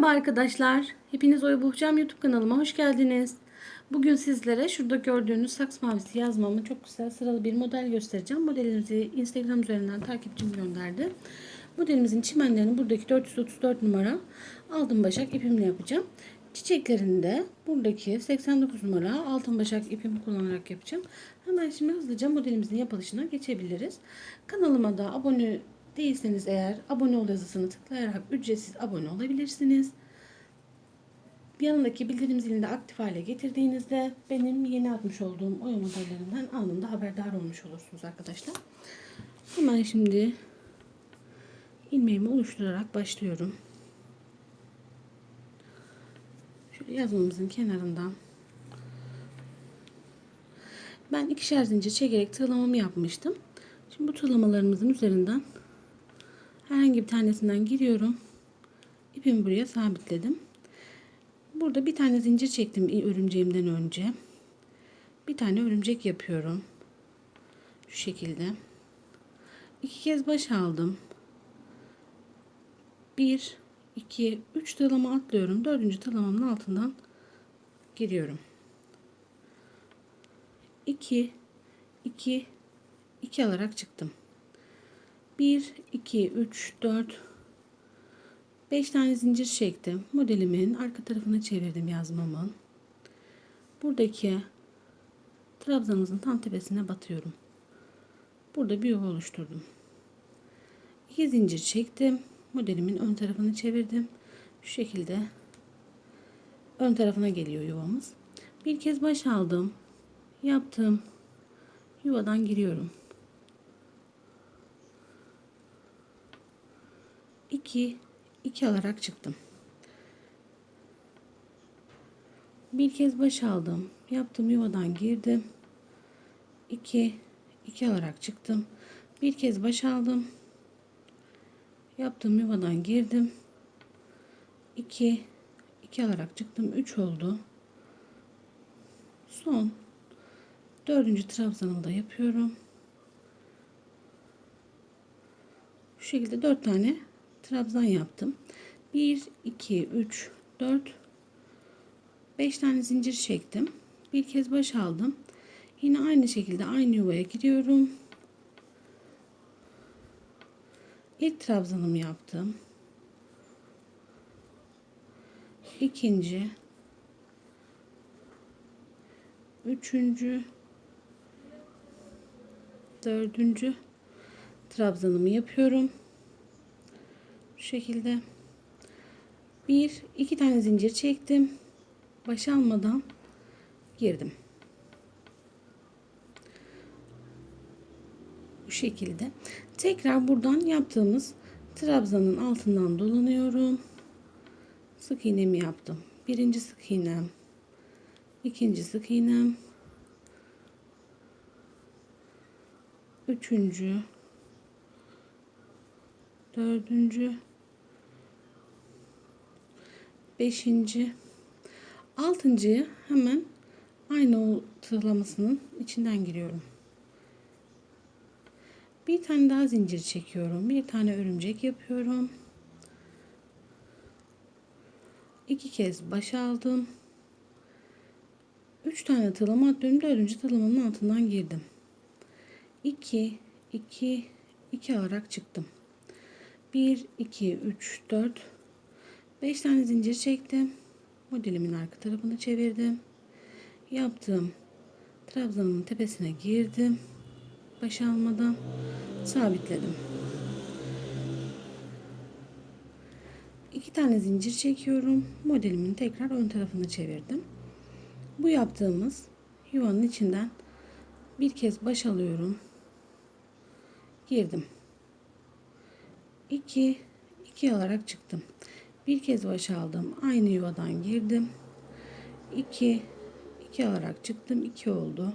Merhaba arkadaşlar. Hepiniz Oya Buhcam YouTube kanalıma hoş geldiniz. Bugün sizlere şurada gördüğünüz saks mavisi yazmamı çok güzel sıralı bir model göstereceğim. Modelimizi Instagram üzerinden takipçim gönderdi. Modelimizin çimenlerini buradaki 434 numara altın başak ipimle yapacağım. Çiçeklerini de buradaki 89 numara altın başak ipimi kullanarak yapacağım. Hemen şimdi hızlıca modelimizin yapılışına geçebiliriz. Kanalıma da abone değilseniz eğer abone ol yazısını tıklayarak ücretsiz abone olabilirsiniz. Yanındaki bildirim zilini de aktif hale getirdiğinizde benim yeni atmış olduğum oya modellerinden anında haberdar olmuş olursunuz arkadaşlar. Hemen şimdi ilmeğimi oluşturarak başlıyorum. Şöyle yazmamızın kenarından ben ikişer zincir çekerek tığlamamı yapmıştım. Şimdi bu tığlamalarımızın üzerinden herhangi bir tanesinden giriyorum. İpimi buraya sabitledim. Burada bir tane zincir çektim örümceğimden önce. Bir tane örümcek yapıyorum. Şu şekilde. İki kez baş aldım. Bir, iki, üç tığlama atlıyorum. Dördüncü tığlamamın altından giriyorum. İki, iki, iki alarak çıktım. 1, 2, 3, 4, 5 tane zincir çektim. Modelimin arka tarafını çevirdim yazmamın. Buradaki trabzanımızın tam tepesine batıyorum. Burada bir yuva oluşturdum. 2 zincir çektim. Modelimin ön tarafını çevirdim. Şu şekilde ön tarafına geliyor yuvamız. Bir kez baş aldım. Yaptım. Yuvadan giriyorum. 2 2 alarak çıktım. Bir kez baş aldım. Yaptım yuvadan girdim. 2 2 alarak çıktım. Bir kez baş aldım. Yaptım yuvadan girdim. 2 2 alarak çıktım. 3 oldu. Son dördüncü trabzanımı da yapıyorum. Şu şekilde dört tane trabzan yaptım. 1 2 3 4 5 tane zincir çektim. Bir kez baş aldım. Yine aynı şekilde aynı yuvaya giriyorum. İlk trabzanımı yaptım. İkinci üçüncü dördüncü trabzanımı yapıyorum şekilde bir iki tane zincir çektim. Baş almadan girdim. Bu şekilde. Tekrar buradan yaptığımız trabzanın altından dolanıyorum. Sık iğnemi yaptım. Birinci sık iğnem ikinci sık iğnem üçüncü dördüncü beşinci altıncıya hemen aynı tığlamasının içinden giriyorum. Bir tane daha zincir çekiyorum. Bir tane örümcek yapıyorum. iki kez baş aldım. Üç tane tığlama atlıyorum. Dördüncü tığlamanın altından girdim. 2 2 2 alarak çıktım. 1 2 3 4 5 tane zincir çektim. Modelimin arka tarafını çevirdim. Yaptım. Trabzanımın tepesine girdim. Baş almadan sabitledim. İki tane zincir çekiyorum. Modelimin tekrar ön tarafını çevirdim. Bu yaptığımız yuvanın içinden bir kez baş alıyorum. Girdim. 2 2 alarak çıktım. Bir kez baş aldım. Aynı yuvadan girdim. 2 2 alarak çıktım. 2 oldu.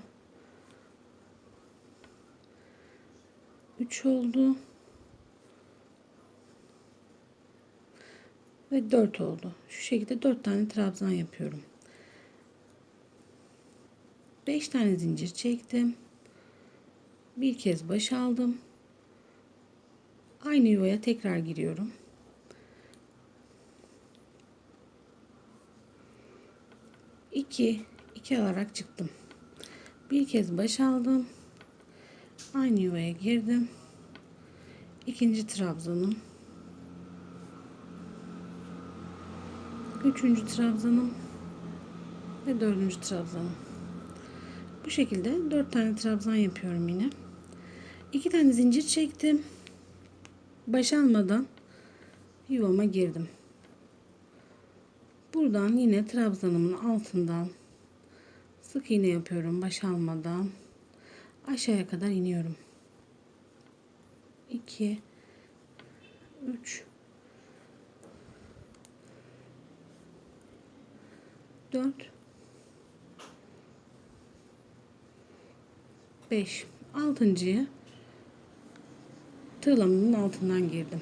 3 oldu. Ve 4 oldu. Şu şekilde 4 tane trabzan yapıyorum. 5 tane zincir çektim. Bir kez baş aldım. Aynı yuvaya tekrar giriyorum. 2 2 alarak çıktım. Bir kez baş aldım. Aynı yuvaya girdim. İkinci trabzanım. Üçüncü trabzanım. Ve dördüncü trabzanım. Bu şekilde dört tane trabzan yapıyorum yine. İki tane zincir çektim. Baş almadan yuvama girdim. Buradan yine trabzanımın altından sık iğne yapıyorum baş almadan aşağıya kadar iniyorum. 2 3 4 5 altıncıyı tığlamın altından girdim.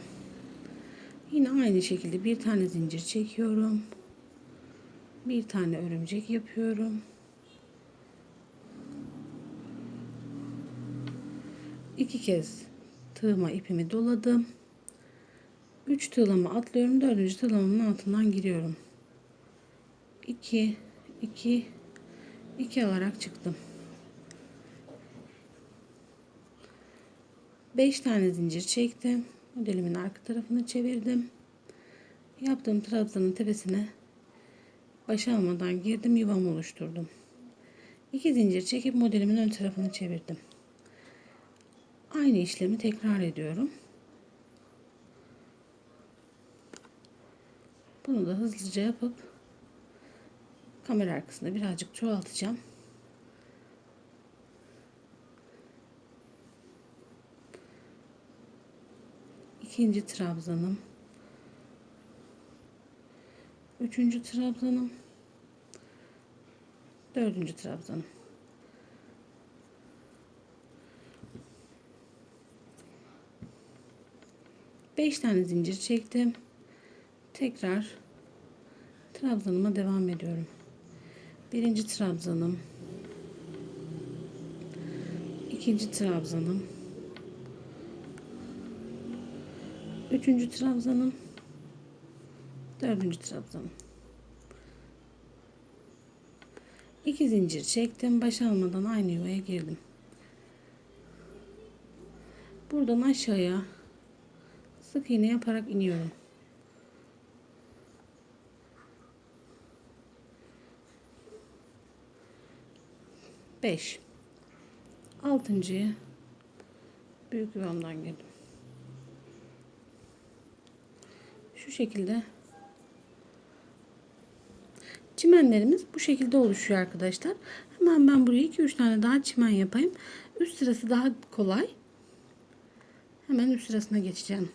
Yine aynı şekilde bir tane zincir çekiyorum. Bir tane örümcek yapıyorum. iki kez tığıma ipimi doladım. 3 tığlama atlıyorum. Dördüncü tığlamamın altından giriyorum. 2 2 2 alarak çıktım. 5 tane zincir çektim. Modelimin arka tarafını çevirdim. Yaptığım trabzanın tepesine baş almadan girdim. Yuvamı oluşturdum. 2 zincir çekip modelimin ön tarafını çevirdim. Aynı işlemi tekrar ediyorum. Bunu da hızlıca yapıp kamera arkasında birazcık çoğaltacağım. İkinci trabzanım. Üçüncü trabzanım. Dördüncü trabzanım. 5 tane zincir çektim. Tekrar trabzanıma devam ediyorum. Birinci trabzanım. ikinci trabzanım. Üçüncü trabzanım. Dördüncü trabzanım. İki zincir çektim. Baş almadan aynı yuvaya girdim. Buradan aşağıya sık iğne yaparak iniyorum. Beş. Altıncıya büyük yuvamdan girdim. Şu şekilde çimenlerimiz bu şekilde oluşuyor arkadaşlar. Hemen ben buraya 2-3 tane daha çimen yapayım. Üst sırası daha kolay. Hemen üst sırasına geçeceğim.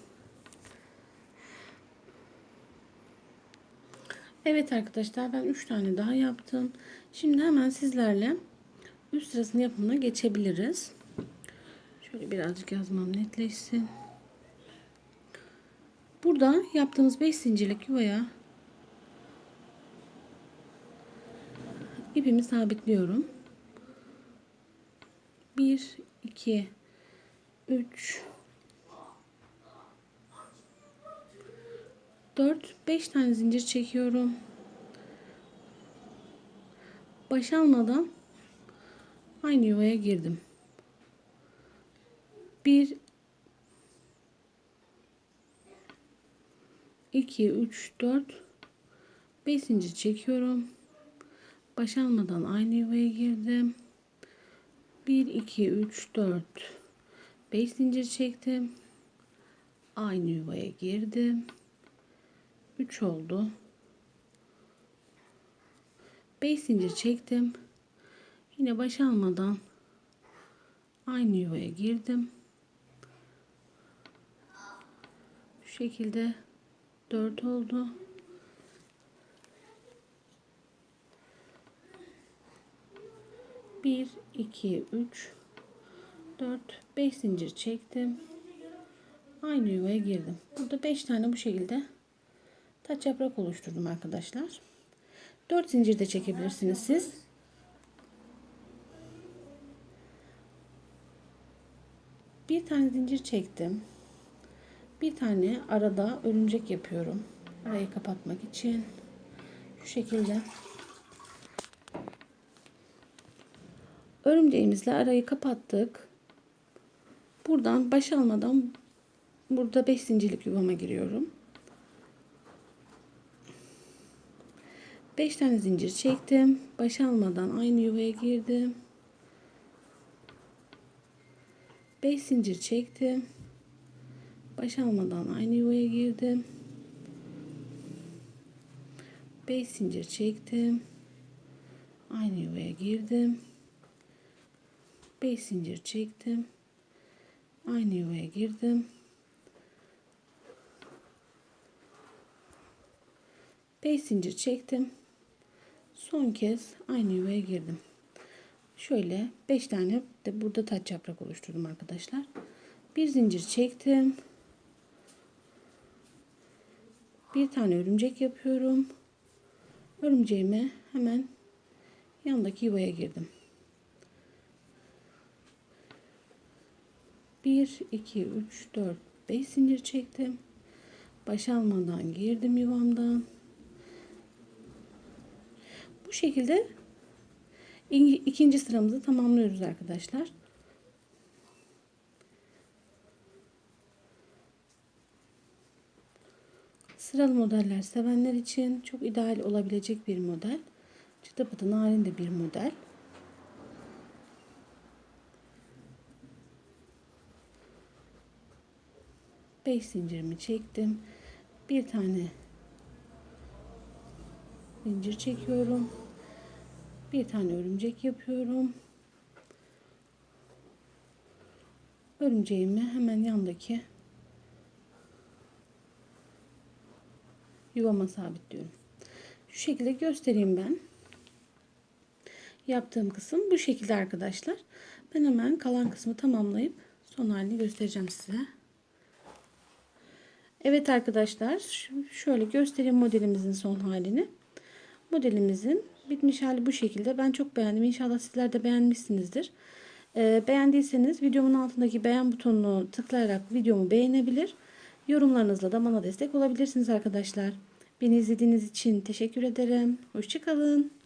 Evet arkadaşlar ben 3 tane daha yaptım. Şimdi hemen sizlerle üst sırasının yapımına geçebiliriz. Şöyle birazcık yazmam netleşsin. Burada yaptığımız 5 zincirlik yuvaya ipimi sabitliyorum. 1 2 3 4 5 tane zincir çekiyorum. Baş almadan aynı yuvaya girdim. 1 2 3 4 5 zincir çekiyorum. Baş almadan aynı yuvaya girdim. 1 2 3 4 5 zincir çektim. Aynı yuvaya girdim. 3 oldu. 5 zincir çektim. Yine baş almadan aynı yuvaya girdim. Şu şekilde 4 oldu. Bir, iki, üç, dört, beş zincir çektim. Aynı yuvaya girdim. Burada beş tane bu şekilde taç yaprak oluşturdum arkadaşlar. 4 zincir de çekebilirsiniz siz. Bir tane zincir çektim. Bir tane arada örümcek yapıyorum. Arayı kapatmak için. Şu şekilde Örümceğimizle arayı kapattık. Buradan baş almadan burada 5 zincirlik yuvama giriyorum. 5 tane zincir çektim. Baş almadan aynı yuvaya girdim. 5 zincir çektim. Baş almadan aynı yuvaya girdim. 5 zincir çektim. Aynı yuvaya girdim. 5 zincir çektim. Aynı yuvaya girdim. 5 zincir çektim. Son kez aynı yuvaya girdim. Şöyle 5 tane de burada taç yaprak oluşturdum arkadaşlar. Bir zincir çektim. Bir tane örümcek yapıyorum. Örümceğime hemen yandaki yuvaya girdim. 1 2 3 4 5 zincir çektim. Baş almadan girdim yuvamdan. Bu şekilde ikinci sıramızı tamamlıyoruz arkadaşlar. Sıralı modeller sevenler için çok ideal olabilecek bir model. Çıtı pıtı narin de bir model. Beş zincirimi çektim. Bir tane zincir çekiyorum. Bir tane örümcek yapıyorum. Örümceğimi hemen yandaki yuvama sabitliyorum. Şu şekilde göstereyim ben. Yaptığım kısım bu şekilde arkadaşlar. Ben hemen kalan kısmı tamamlayıp son halini göstereceğim size. Evet arkadaşlar şöyle göstereyim modelimizin son halini. Modelimizin bitmiş hali bu şekilde. Ben çok beğendim. İnşallah sizler de beğenmişsinizdir. Ee, beğendiyseniz videomun altındaki beğen butonunu tıklayarak videomu beğenebilir. Yorumlarınızla da bana destek olabilirsiniz arkadaşlar. Beni izlediğiniz için teşekkür ederim. Hoşçakalın.